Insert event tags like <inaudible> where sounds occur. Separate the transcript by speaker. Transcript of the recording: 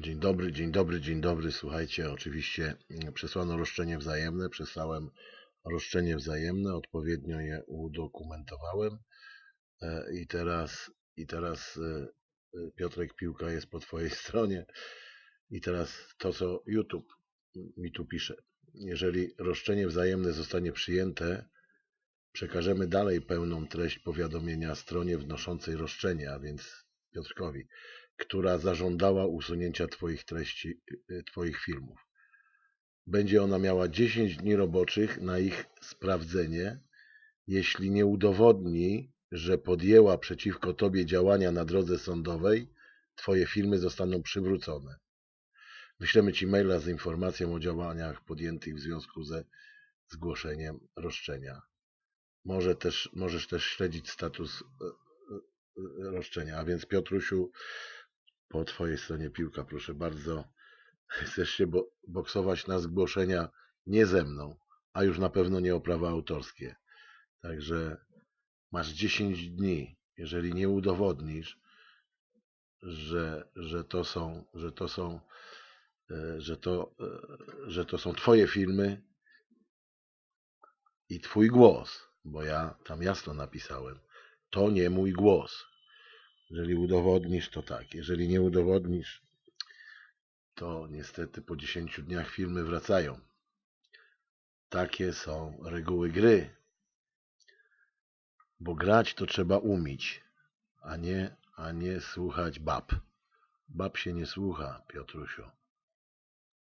Speaker 1: Dzień dobry, dzień dobry, dzień dobry. Słuchajcie, oczywiście mm, przesłano roszczenie wzajemne. Przesłałem roszczenie wzajemne, odpowiednio je udokumentowałem. E, I teraz, i teraz e, e, Piotrek Piłka jest po Twojej <laughs> stronie. I teraz to, co YouTube mi tu pisze. Jeżeli roszczenie wzajemne zostanie przyjęte, przekażemy dalej pełną treść powiadomienia stronie wnoszącej roszczenie, a więc Piotrkowi, która zażądała usunięcia Twoich treści, y, Twoich filmów. Będzie ona miała 10 dni roboczych na ich sprawdzenie. Jeśli nie udowodni, że podjęła przeciwko Tobie działania na drodze sądowej, Twoje filmy zostaną przywrócone. Wyślemy Ci maila z informacją o działaniach podjętych w związku ze zgłoszeniem roszczenia. Może też, możesz też śledzić status e, roszczenia. A więc Piotrusiu, po Twojej stronie piłka, proszę bardzo. Chcesz się bo boksować na zgłoszenia nie ze mną, a już na pewno nie o prawa autorskie. Także masz 10 dni. Jeżeli nie udowodnisz, że, że to są, że to są, e, że to, e, że to są Twoje filmy i Twój głos, bo ja tam jasno napisałem, to nie mój głos. Jeżeli udowodnisz, to tak. Jeżeli nie udowodnisz, to niestety po 10 dniach filmy wracają. Takie są reguły gry. Bo grać to trzeba umieć, a nie, a nie słuchać bab. Bab się nie słucha, Piotrusiu.